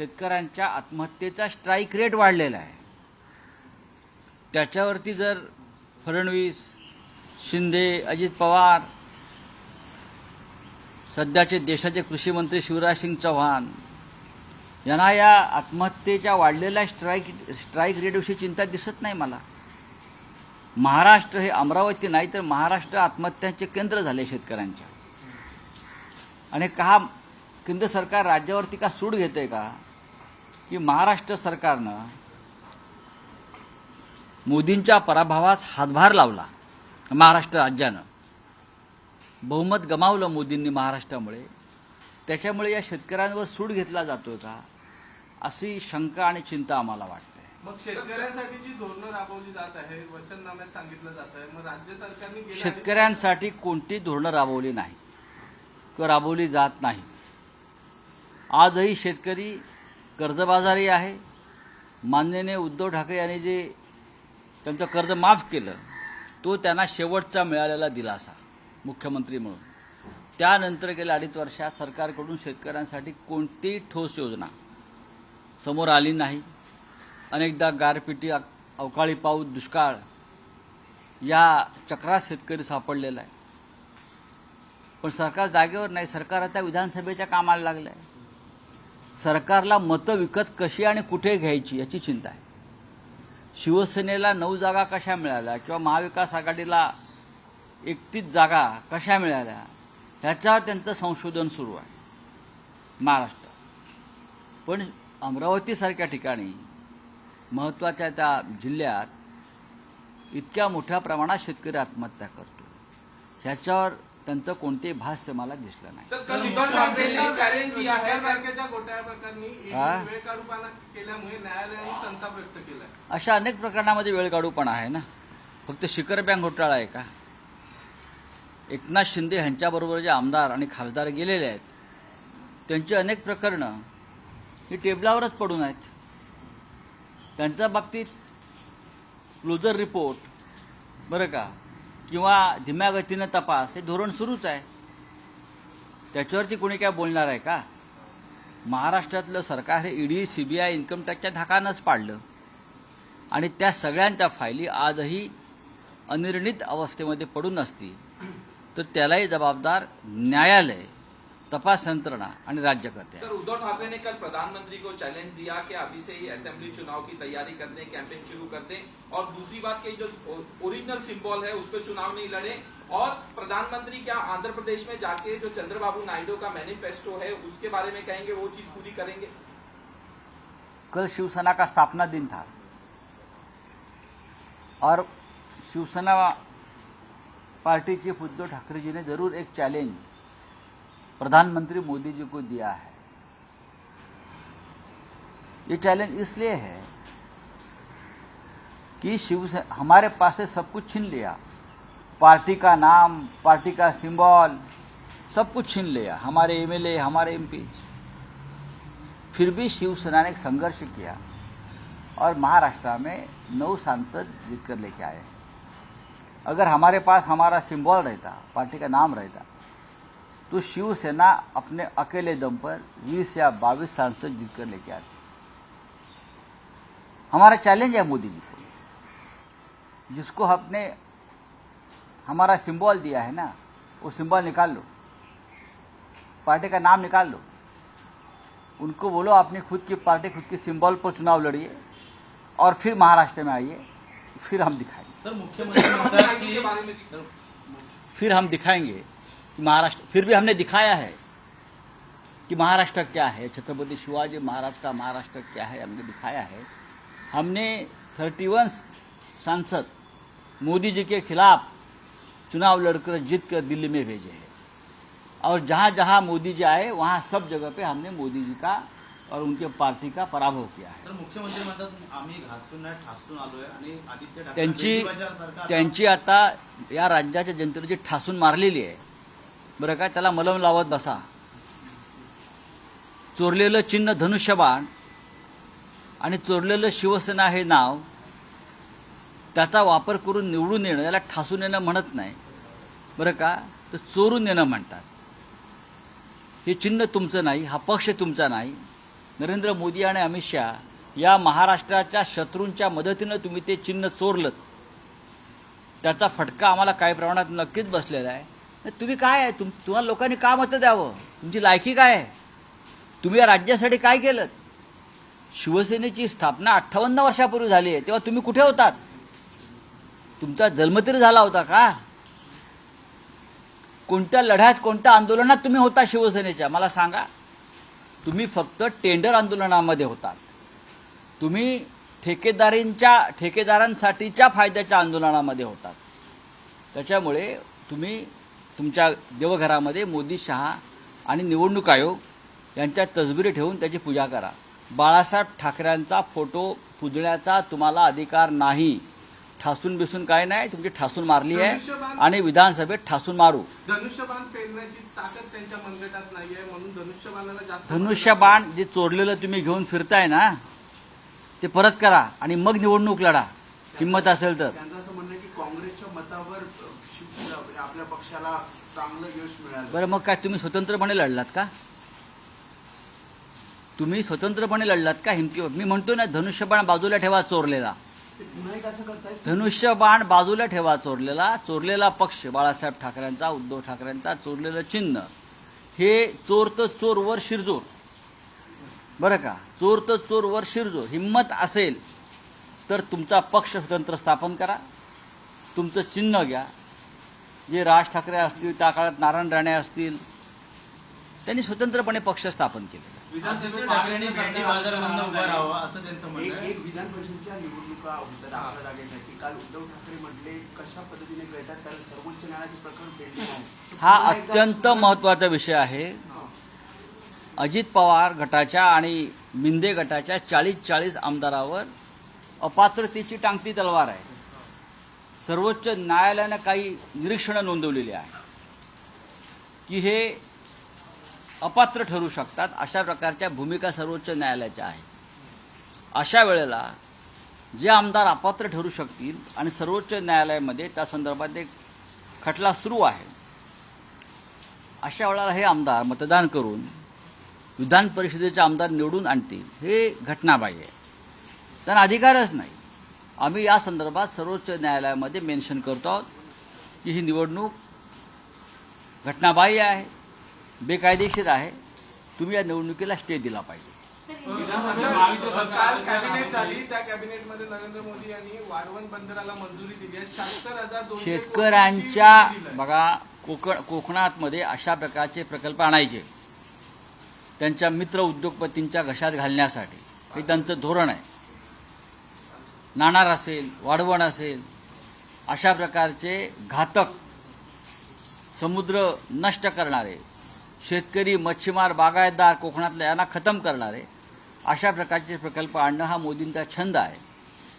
शेतकऱ्यांच्या आत्महत्येचा strike rate वाढलेला आहे. त्याच्यावरती जर फडणवीस शिंदे अजित पवार सध्याचे देशाचे कृषी मंत्री शिवराज सिंग चौहान यांना या आत्महत्येच्या वाढलेल्या स्ट्राईक स्ट्राईक रेटविषयी चिंता दिसत नाही मला. महाराष्ट्र हे अमरावती नाही तर महाराष्ट्र आत्महत्यांचे केंद्र झाले शेतकऱ्यांच्या. आणि का केंद्र सरकार राज्यावरती का सूड घेते का? की महाराष्ट्र सरकारनं मोदींच्या पराभवास हातभार लावला महाराष्ट्र राज्यानं. बहुमत गमावलं मोदींनी महाराष्ट्रामुळे. त्याच्यामुळे या शेतकऱ्यांवर सूड घेतला जातोय का? अशी शंका आणि चिंता आम्हाला वाटते. मग शेतकऱ्यांसाठी जी धोरणं राबवली जात आहे वचननाम्यात सांगितलं जात आहे मग राज्य सरकारने शेतकऱ्यांसाठी कोणती धोरणं राबवली नाही किंवा राबवली जात नाही आजही शेतकरी कर्जबाजारी आहे. मान्यने उद्धव ठाकरे यांनी जे त्यांचं कर्ज माफ केलं तो त्यांना शेवटचा मिळालेला दिलासा मुख्यमंत्री म्हणून. त्यानंतर गेल्या अडीच वर्षात सरकारकडून शेतकऱ्यांसाठी कोणतीही ठोस योजना समोर आली नाही. अनेकदा गारपिटी अवकाळी पाऊस दुष्काळ या चक्रात शेतकरी सापडलेला आहे. पण सरकार जागेवर नाही सरकार आता विधानसभेच्या कामाला लागलं आहे सरकारला मतं विकत कशी आणि कुठे घ्यायची याची चिंता आहे. शिवसेनेला नऊ जागा कशा मिळाल्या किंवा महाविकास आघाडीला एकतीस जागा कशा मिळाल्या ह्याच्यावर त्यांचं संशोधन सुरू आहे. महाराष्ट्र. पण अमरावतीसारख्या ठिकाणी महत्त्वाच्या त्या जिल्ह्यात इतक्या मोठ्या प्रमाणात शेतकरी आत्महत्या करतो ह्याच्यावर त्यांचं कोणतेही भाष्य मला दिसलं नाही. अशा अनेक प्रकरणामध्ये वेळ काढूपणा आहे ना. फक्त शिखर बँक घोटाळा आहे का? एकनाथ शिंदे ह्यांच्याबरोबर जे आमदार आणि खासदार गेलेले आहेत त्यांची अनेक प्रकरणं ही टेबलावरच पडून आहेत. त्यांच्या बाबतीत क्लोजर रिपोर्ट बरं का? किंवा धीम्या गतीनं तपास हे धोरण सुरूच आहे. त्याच्यावरती कोणी काय बोलणार आहे का? महाराष्ट्रातलं सरकार हे ईडी सीबीआय इन्कम टॅक्सच्या धाकानंच पाडलं. आणि त्या सगळ्यांच्या फायली आजही अनिर्णित अवस्थेमध्ये पडून असतील. तर त्यालाही जबाबदार न्यायालय तपास यंत्रणा आणि राज्यकर्ते. सर उद्धव ठाकरे ने कल प्रधानमंत्री को चैलेंज दिया कि अभी से ही असेंबली चुनाव की तैयारी कर दें कैंपेन शुरू कर दें और दूसरी बात की जो ओरिजिनल सिंबल है उस पर चुनाव नहीं लड़े। और प्रधानमंत्री क्या आंध्र प्रदेश में जाके जो चंद्रबाबू नायडू का मैनिफेस्टो है उसके बारे में कहेंगे वो चीज़ पूरी करेंगे? कल शिवसेना का स्थापना दिन था। और शिवसेना पार्टी चीफ उद्धव ठाकरे जी ने ज़रूर एक चैलेंज प्रधानमंत्री मोदी जी को दिया है। ये चैलेंज इसलिए है कि शिवसेना हमारे पास से सब कुछ छीन लिया। पार्टी का नाम, पार्टी का सिंबल, सब कुछ छीन लिया। हमारे एमएलए हमारे एमपी फिर भी शिवसेना ने संघर्ष किया और महाराष्ट्र में नौ सांसद जीत कर लेके आए। अगर हमारे पास हमारा सिंबल रहता, पार्टी का नाम रहता तो शिवसेना अपने अकेले दम पर 20 या 22 सांसद जीतकर लेके आती हमारा चैलेंज है मोदी जी को। जिसको हमने हमारा सिंबल दिया है ना वो सिंबल निकाल लो। पार्टी का नाम निकाल लो। उनको बोलो अपनी खुद की पार्टी खुद के सिंबल पर चुनाव लड़िए और फिर महाराष्ट्र में आइए फिर हम दिखाएँगे। सर मुख्यमंत्री फिर हम दिखाएँगे। कि महाराष्ट्र फिर भी हमने दिखाया है कि महाराष्ट्र क्या है। छत्रपति शिवाजी महाराज का महाराष्ट्र क्या है हमने दिखाया है। हमने थर्टी वन सांसद मोदी जी के खिलाफ चुनाव लड़कर जीत कर दिल्ली में भेजे हैं। और जहाँ जहाँ मोदी जी आए वहाँ सब जगह पे हमने मोदी जी का और उनके पार्टी का पराभव किया है। मुख्यमंत्री म्हणतात आम्ही घासून नाही ठासून आलोय आणि आदित्य ठाकरे त्यांची त्यांची आता या राज्याच्या जनतेने जी ठासून मारलेली आहे बरं काय त्याला मलम लावत बसा. चोरलेलं चिन्ह धनुष्यबाण आणि चोरलेलं शिवसेना हे नाव त्याचा वापर करून निवडून येणं याला ठासून येणं म्हणत नाही. बरं का तर चोरून येणं म्हणतात. हे चिन्ह तुमचं नाही हा पक्ष तुमचा नाही. नरेंद्र मोदी आणि अमित शहा या महाराष्ट्राच्या शत्रूंच्या मदतीनं तुम्ही ते चिन्ह चोरलं त्याचा फटका आम्हाला काही प्रमाणात नक्कीच बसलेला आहे. तुम्ही काय आहे? तुम तुम्हाला लोकांनी का मतं द्यावं? तुमची लायकी काय आहे? तुम्ही या राज्यासाठी काय केलं? शिवसेनेची स्थापना अठ्ठावन्न वर्षापूर्वी झाली आहे. तेव्हा तुम्ही कुठे होतात? तुमचा जन्मतीर झाला होता का? कोणत्या लढ्यात कोणत्या आंदोलनात तुम्ही होता शिवसेनेच्या? मला सांगा. तुम्ही फक्त टेंडर आंदोलनामध्ये होतात. तुम्ही ठेकेदारींच्या ठेकेदारांसाठीच्या फायद्याच्या आंदोलनामध्ये होतात. त्याच्यामुळे तुम्ही तुमच्या देवघरामध्ये मोदी शहा आणि निवडणूक आयोग यांच्या तसबिरी ठेवून त्याची पूजा करा. बाळासाहेब ठाकरेंचा फोटो पुजण्याचा तुम्हाला अधिकार नाही. ठासून बिसून काय नाही तुमची ठासून मारली आहे आणि विधानसभेत ठासून मारू. धनुष्यबाण पेरण्याची ताकद त्यांच्या मनगटात नाहीये म्हणून धनुष्यबाणाला जास्त धनुष्यबाण जे चोरलेलं तुम्ही घेऊन फिरताय ना ते परत करा आणि मग निवडणूक लढा. हिंमत असेल तर. त्यांचं असं म्हणणं आहे की काँग्रेसच्या मतावर आपल्या पक्षाला चांगलं यश मिळालं. बरं मग काय तुम्ही स्वतंत्रपणे लढलात का? तुम्ही स्वतंत्रपणे लढलात का हिमती? मी म्हणतो ना धनुष्यबाण बाजूला ठेवा चोरलेला. ते पुन्हा एक असं करताय? धनुष्यबाण बाजूला ठेवा चोरलेला. चोरलेला पक्ष बाळासाहेब ठाकरेंचा उद्धव ठाकरेंचा चोरलेलं चिन्ह. हे चोर तर चोर वर शिरजोर. बरं का? चोर तर चोर वर शिरजोर. हिंमत असेल तर तुमचा पक्ष स्वतंत्र स्थापन करा. तुमचं चिन्ह घ्या. जे राज ठाकरे असतील त्या काळात नारायण राणे असतील त्यांनी स्वतंत्रपणे पक्ष स्थापन केले विधानसभेत ठाकरेंनी भेंडी बाजारामधनं उभं राहावं असं त्यांचं म्हणणं आहे. एक विधान परिषदेच्या निवडणुका होतात आपल्या जागेसाठी काल उद्धव ठाकरे म्हटले कशा पद्धतीने कळतात कारण सर्वोच्च न्यायालयाचे प्रकरण पेंडिंग आहे. हा अत्यंत महत्त्वाचा विषय आहे. अजित पवार गटाच्या आणि मिंदे गटाच्या चाळीस चाळीस आमदारावर अपात्रतेची टांगती तलवार आहे. सर्वोच्च न्यायालयानं काही निरीक्षणं नोंदवलेली आहे की हे अपात्र ठरू शकतात अशा प्रकारच्या भूमिका सर्वोच्च न्यायालयाच्या आहेत. अशा वेळेला जे आमदार अपात्र ठरू शकतील आणि सर्वोच्च न्यायालयामध्ये त्या संदर्भात एक खटला सुरू आहे अशा वेळेला हे आमदार मतदान करून विधान परिषदेचे आमदार निवडून आणतील हे घटनाबाह्य आहे. त्यांना अधिकारच नाही. आम्ही या संदर्भात सर्वोच्च न्यायालयामध्ये मेन्शन करतो आहोत की ही निवडणूक घटनाबाह्य आहे बेकायदेशीर आहे. तुम्ही या निवडणुकीला स्टे दिला पाहिजे. काल कॅबिनेट झाली त्या कॅबिनेटमध्ये नरेंद्र मोदी यांनी वाढवण बंदराला मंजुरी दिली आहे शहात्तर हजार शेतकऱ्यांच्या बघा कोकण कोकणातमध्ये अशा प्रकारचे प्रकल्प आणायचे. त्यांच्या मित्र उद्योगपतींच्या घशात घालण्यासाठी. हे त्यांचं धोरण आहे. नाणार असेल वाढवण असेल अशा प्रकारचे घातक समुद्र नष्ट करणारे शेतकरी मच्छीमार बागायतदार कोकणातल्या यांना खतम करणारे अशा प्रकारचे प्रकल्प आणणं हा मोदींचा छंद आहे.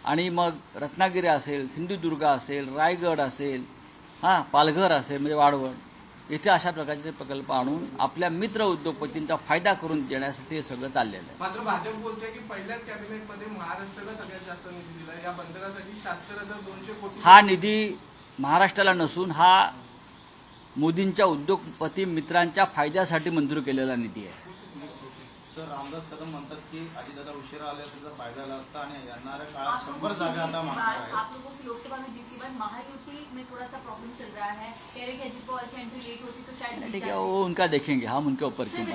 आणि मग रत्नागिरी असेल सिंधुदुर्ग असेल रायगड असेल हां पालघर असेल म्हणजे वाढवण इथे अशा प्रकारचे प्रकल्प आणून आपल्या मित्र उद्योगपतींचा फायदा करून देण्यासाठी हे सगळं चाललेलं आहे. मात्र भाजप बोलते की पहिल्याच कॅबिनेटमध्ये महाराष्ट्राला सगळ्यात जास्त निधी दिला या बंदरासाठी शहात्तर हजार दोनशे कोटी हा निधी महाराष्ट्राला नसून हा मोदींच्या उद्योगपती मित्रांच्या फायद्यासाठी मंजूर केलेला निधी आहे. सर रामदास कदम म्हणतात की अजितदादा उशिरा आले त्याचा फायदा झाला असता आणि येणाऱ्या काळात शंभर जागा आता मागणार आहेत. आप लोगों की लोकसभा में जीत के बाद महायुति में थोड़ा सा प्रॉब्लम चल रहा है. कह रहे कि अजित पवार की एंट्री लेट होती तो शायद ठीक है। वो उनका देखेंगे हम उनके ऊपर क्यों